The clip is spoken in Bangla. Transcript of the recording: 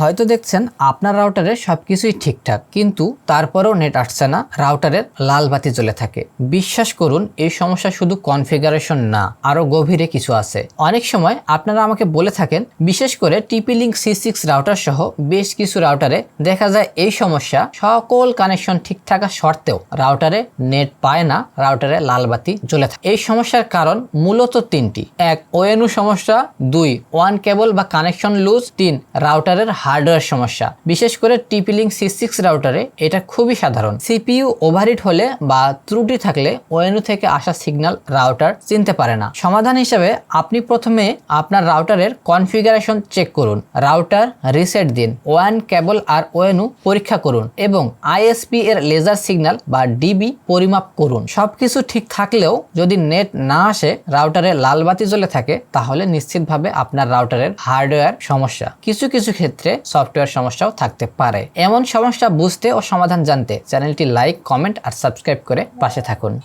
হয়তো দেখছেন আপনার রাউটারে সবকিছুই ঠিকঠাক, কিন্তু তারপরেও নেট আসছে না রাউটারের লাল বাতি জ্বলে থাকে। বিশ্বাস করুন, এই সমস্যা শুধু কনফিগারেশন না, আরও গভীরে কিছু আছে। অনেক সময় আপনারা আমাকে বলে থাকেন, বিশেষ করে TP link C six router সহ বেশ কিছু রাউটারে দেখা যায় এই সমস্যা, সকল কানেকশন ঠিক থাকা সত্ত্বেও রাউটারে নেট পায় না রাউটারে লাল বাতি জ্বলে থাকে। এই সমস্যার কারণ মূলত তিনটি। এক ওএনউ সমস্যা। দুই ওয়ান কেবল বা কানেকশন লুজ তিন রাউটারের হার্ডওয়্যার সমস্যা। বিশেষ করে টিপি লিঙ্ক সি সিক্স রাউটারে এটা খুবই সাধারণ। সিপিইউ ওভারহিট হলে বা ত্রুটি থাকলে ওএনউ থেকে আসা সিগন্যাল রাউটার চিনতে পারে না। সমাধান হিসেবে আপনি প্রথমে আপনার রাউটারের কনফিগারেশন চেক করুন। রাউটার রিসেট দিন। ওয়ান কেবল আর ওএনউ পরীক্ষা করুন এবং আইএসপি এর লেজার সিগন্যাল বা ডিবি পরিমাপ করুন। সবকিছু ঠিক থাকলেও যদি নেট না আসে, রাউটারে লাল বাতি জ্বলে থাকে, তাহলে নিশ্চিতভাবে আপনার রাউটারের হার্ডওয়্যার সমস্যা। কিছু কিছু ক্ষেত্রে সফটওয়্যার সমস্যাও থাকতে পারে। এমন সমস্যা বুঝতে ও সমাধান জানতে চ্যানেলটি লাইক, কমেন্ট আর সাবস্ক্রাইব করে পাশে থাকুন।